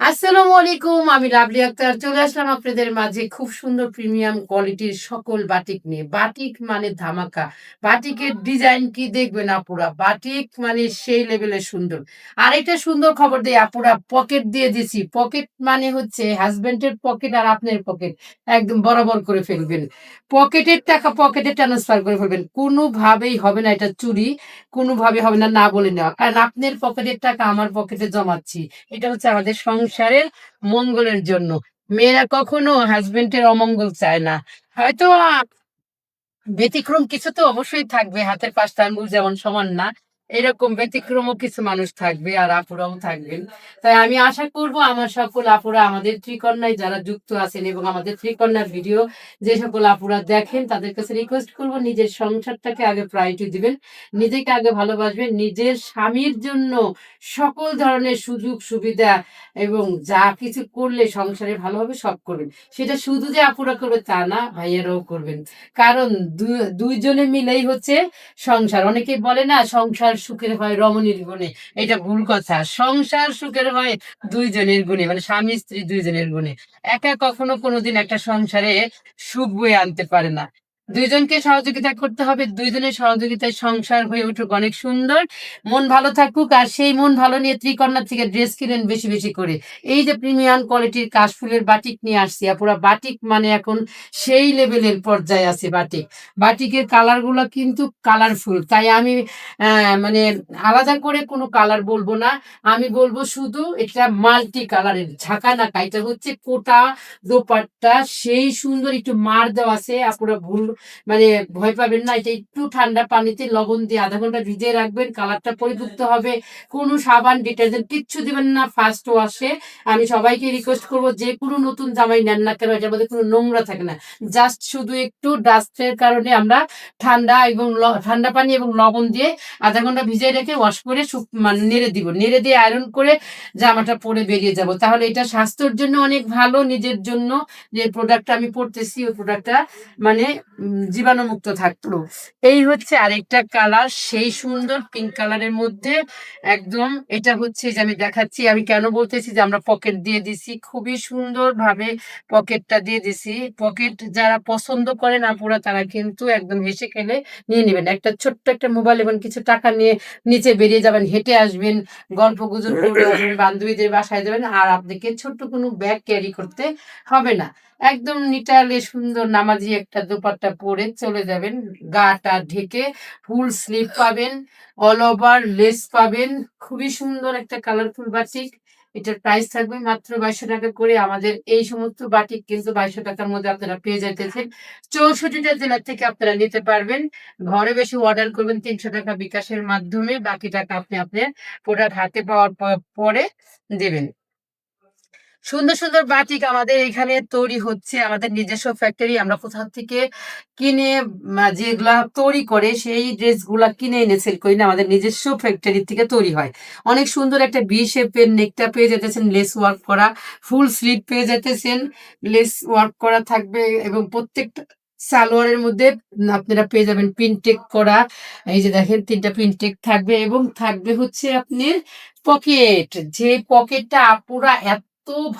আসসালামু আলাইকুম, আমি লাভলি আক্তার। চলে আসলাম আপনাদের মাঝে খুব সুন্দর প্রিমিয়াম কোয়ালিটির সকল বাটিক নিয়ে। বাটিক মানে ধামাকা। বাটিকের ডিজাইন কি দেখবেন আপুরা? বাটিক মানে সেই লেভেলের সুন্দর। আরেকটা সুন্দর খবর দেই আপুরা, পকেট দিয়ে দিছি। পকেট মানে হচ্ছে হাজবেন্ডের পকেট আর আপনার পকেট। একদম বরাবর করে ফেলবেন। পকেটের টাকা পকেটে ট্রান্সফার করে ফেলবেন। কোনোভাবেই হবে না এটা চুরি, কোনোভাবে হবে না না বলে নেওয়া। কারণ আপনার পকেটের টাকা আমার পকেটে জমাচ্ছি। এটা হচ্ছে আমাদের সংসারের মঙ্গলের জন্য। মেয়েরা কখনো হাজবেন্ডের অমঙ্গল চায় না। হয়তো ব্যতিক্রম কিছু তো অবশ্যই থাকবে, হাতের পাঁচটা আঙ্গুল যেমন সমান না। এরকম ব্যতিক্রমও কিছু মানুষ থাকবে আর আপুরাও থাকবেন। তাই আমি আশা করব আমার সকল আপুরা আমাদের ত্রিকন্যায় যারা যুক্ত আছেন এবং আমাদের ত্রিকন্যার ভিডিও যে সকল আপুরা দেখেন, তাদের কাছে রিকোয়েস্ট করব নিজের সংসারটাকে আগে প্রায়োরিটি দিবেন, নিজেকে আগে ভালোবাসবেন, নিজের স্বামীর জন্য সকল ধরনের সুযোগ, সুবিধা এবং যা কিছু করলে সংসারে ভালো হবে সব করবেন। সেটা শুধু যে আপুরা করবে তা না, ভাইয়েরাও করবেন। কারণ দুইজনে মিলেই হচ্ছে সংসার। অনেকে বলে না, সংসার সুখের হয় রমণীর গুণে। এটা ভুল কথা। সংসার সুখের হয় দুইজনের গুণে মানে স্বামী স্ত্রী দুইজনের গুণে। একা কখনো কোনোদিন একটা সংসারে সুখ বয়ে আনতে পারে না। দুইজনকে সহযোগিতা করতে হবে, দুইজনের সহযোগিতায় সংসার হয়ে উঠুক অনেক সুন্দর। মন ভালো থাকুক আর সেই মন ভালো নিয়ে ত্রিকন্যা থেকে ড্রেস কিনেন বেশি বেশি করে। এই যে প্রিমিয়াম কোয়ালিটির কাশফুলের বাটিক নিয়ে আসছি আর পুরো বাটিক মানে এখন সেই লেভেলের পর্যায়ে আছে বাটিক। বাটিকের কালারগুলো কিন্তু কালারফুল তাই আমি মানে আলাদা করে কোনো কালার বলব না। আমি বলব শুধু এটা মাল্টি কালারের ঝাঁকা নাকা, এটা হচ্ছে কোটা দোপাট্টা, সেই সুন্দর একটু মার দেওয়া আছে আপনারা ভুল মানে ভয় পাবেন না, এটা একটু ঠান্ডা পানিতে লবণ দিয়ে আধা ঘণ্টা ভিজিয়ে রাখবেন, কালারটা পরিযুক্ত হবে। কোনো সাবান, ডিটারজেন্ট কিচ্ছু দিবেন না ফার্স্ট ওয়াশে আমি সবাইকে রিকোয়েস্ট করব, যে কোনো নতুন জামাই নেন না কেন, এটার মধ্যে কোনো নোংরা থাকে না। জাস্ট শুধু একটু ডাস্টের কারণে আমরা ঠান্ডা এবং ঠান্ডা পানি এবং লবণ দিয়ে আধা ঘণ্টা ভিজিয়ে রেখে ওয়াশ করে মানে নেড়ে দিব। নেড়ে দিয়ে আয়রন করে জামাটা পরে বেরিয়ে যাব। তাহলে এটা স্বাস্থ্যের জন্য অনেক ভালো, নিজের জন্য যে প্রোডাক্টটা আমি পড়তেছি ওই প্রোডাক্টটা মানে জীবাণুমুক্ত থাকল এই হচ্ছে আরেকটা কালার সেই সুন্দর পিঙ্ক কালারের মধ্যে একদম এটা হচ্ছে যে আমি দেখাচ্ছি, আমি কেন বলতেছি যে আমরা পকেট দিয়ে দিছি, খুবই সুন্দর ভাবে পকেটটা দিয়ে দিছি। পকেট যারা পছন্দ করেন আপুরা, তারা কিন্তু একদম হেসে খেলে নিয়ে নেবেন। একটা ছোট্ট একটা মোবাইল এবং কিছু টাকা নিয়ে নিচে বেরিয়ে যাবেন, হেঁটে আসবেন, গল্প গুজব করে আসবেন, বান্ধবীদের বাসায় যাবেন, আর আপনাকে ছোট্ট কোনো ব্যাগ ক্যারি করতে হবে না। একদম নিটালে সুন্দর নামাজি একটা দোপাট্টা পরে চলে যাবেন। গাটা ঢেকে ফুল স্লিভ পাবেন, অল ওভার লেস পাবেন। খুবই সুন্দর একটা কালারফুল বাটিক। এটার প্রাইস থাকবে মাত্র বাইশশো টাকা করে। আমাদের এই সমস্ত বাটিক কিন্তু বাইশশো টাকার মধ্যে আপনারা পেয়ে যাইতেছেন। চৌষট্টিটা জেলা থেকে আপনারা নিতে পারবেন। ঘরে বেশি অর্ডার করবেন তিনশো টাকা বিকাশের মাধ্যমে। বাকি টাকা আপনি আপনার প্রোডাক্ট হাতে পাওয়ার পরে দেবেন। সুন্দর সুন্দর বাটিক আমাদের এখানে তৈরি হচ্ছে, আমাদের নিজস্ব ফ্যাক্টরি আমরা কোথাও থেকে কিনে যেগুলা তৈরি করে সেই ড্রেসগুলা কিনে এনে সেল করি না, আমাদের নিজস্ব ফ্যাক্টরি থেকে তৈরি হয়। অনেক সুন্দর একটা বি শেপের নেকটা পেয়ে যেতেছেন লেস ওয়ার্ক করা ফুল স্লিভ পেয়ে যেতেছেন লেস ওয়ার্ক করা থাকবে এবং প্রত্যেকটা সালোয়ারের মধ্যে আপনারা পেয়ে যাবেন পিনটেক করা, এই যে দেখেন তিনটা পিনটেক থাকবে এবং থাকবে হচ্ছে আপনার পকেট যে পকেটটা আপুরা এত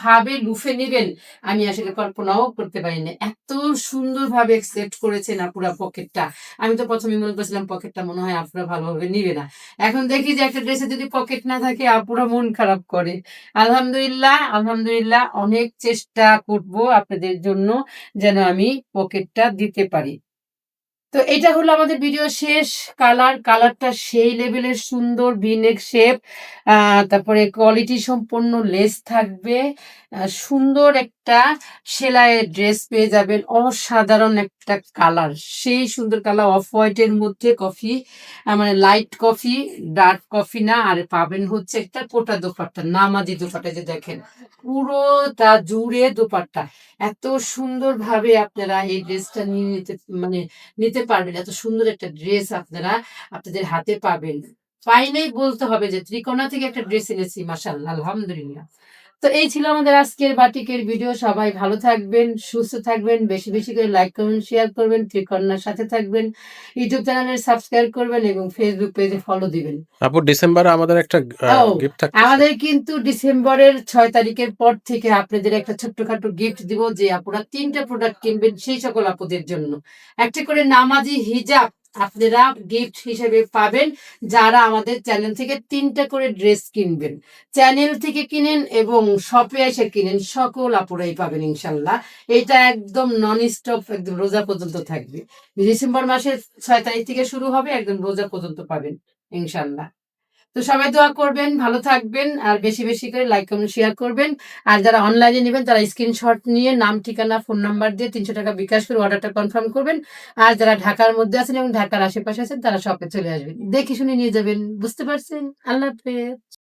ভাবে লুফে নেবেন, আমি আসলে কল্পনাও করতে পারিনি। এত সুন্দর ভাবে সেট করেছেন আপুরা পকেটটা আমি তো প্রথমে মনে করছিলাম পকেটটা মনে হয় আপুরা ভালোভাবে নিবে না। এখন দেখি যে একটা ড্রেসে যদি পকেট না থাকে, আপুরা মন খারাপ করে। আলহামদুলিল্লাহ আলহামদুলিল্লাহ, অনেক চেষ্টা করব আপনাদের জন্য যেন আমি পকেটটা দিতে পারি। তো এটা হলো আমাদের ভিডিও শেষ। কালার কালারটা সেই লেভেলের সুন্দর ভিনেক শেপ তারপরে কোয়ালিটি সম্পন্ন লেস থাকবে। সুন্দর একটা সেলাইয়ের ড্রেস পেয়ে যাবেন, অসাধারণ একটা কালার সেই সুন্দর কালার অফ হোয়াইটের মধ্যে কফি মানে লাইট কফি ডার্ক কফি না, আর পাবেন হচ্ছে একটা কোটা দোপাট্টা, নামাজি দোপাট্টা যে দেখেন, পুরোটা জুড়ে দোপাট্টা। এত সুন্দর ভাবে আপনারা এই ড্রেসটা নিয়ে নিতে মানে নিতে পারবেন। এত সুন্দর একটা ড্রেস আপনারা, আপনাদের হাতে পাবেন। ফাইনাই বলতে হবে যে, ত্রিকোণা থেকে একটা ড্রেস এনেছি মাসাল্লাহ আলহামদুলিল্লাহ। তো এই ছিল আমাদের আজকের বাটিকের ভিডিও। সবাই ভালো থাকবেন সুস্থ থাকবেন বেশি বেশি করে লাইক করবেন শেয়ার করবেন ত্রিকন্যার সাথে থাকবেন ইউটিউব চ্যানেলে সাবস্ক্রাইব করবেন এবং ফেসবুক পেজে ফলো দিবেন। আপু ডিসেম্বরে আমাদের একটা গিফট থাকছে আমাদের কিন্তু ডিসেম্বরের ছয় তারিখের পর থেকে আপনাদের একটা ছোট্টখাটো গিফট দিব যে আপনারা তিনটা প্রোডাক্ট কিনবেন সেই সকল আপুদের জন্য। একটা করে নামাজি হিজাব আপনারা গিফট হিসেবে পাবেন যারা আমাদের চ্যানেল থেকে তিনটা করে ড্রেস কিনবেন। চ্যানেল থেকে কিনেন এবং শপে এসে কিনেন, সকল আপুরাই পাবেন ইনশাল্লাহ। এটা একদম নন স্টপ একদম রোজা পর্যন্ত থাকবে। ডিসেম্বর মাসের ছয় তারিখ থেকে শুরু হবে, একদম রোজা পর্যন্ত পাবেন ইনশাল্লাহ। তো সবাই দোয়া করবেন, ভালো থাকবেন, আর বেশি বেশি করে লাইক কমেন্ট শেয়ার করবেন। আর যারা অনলাইনে নেবেন, তারা স্ক্রিনশট নিয়ে নাম, ঠিকানা ফোন নাম্বার দিয়ে তিনশো টাকা বিকাশ করে অর্ডারটা কনফার্ম করবেন। আর যারা ঢাকার মধ্যে আছেন এবং ঢাকার আশেপাশে আছেন, তারা শপে চলে আসবেন। দেখে শুনে নিয়ে যাবেন, বুঝতে পারছেন? আল্লাহ হাফেজ।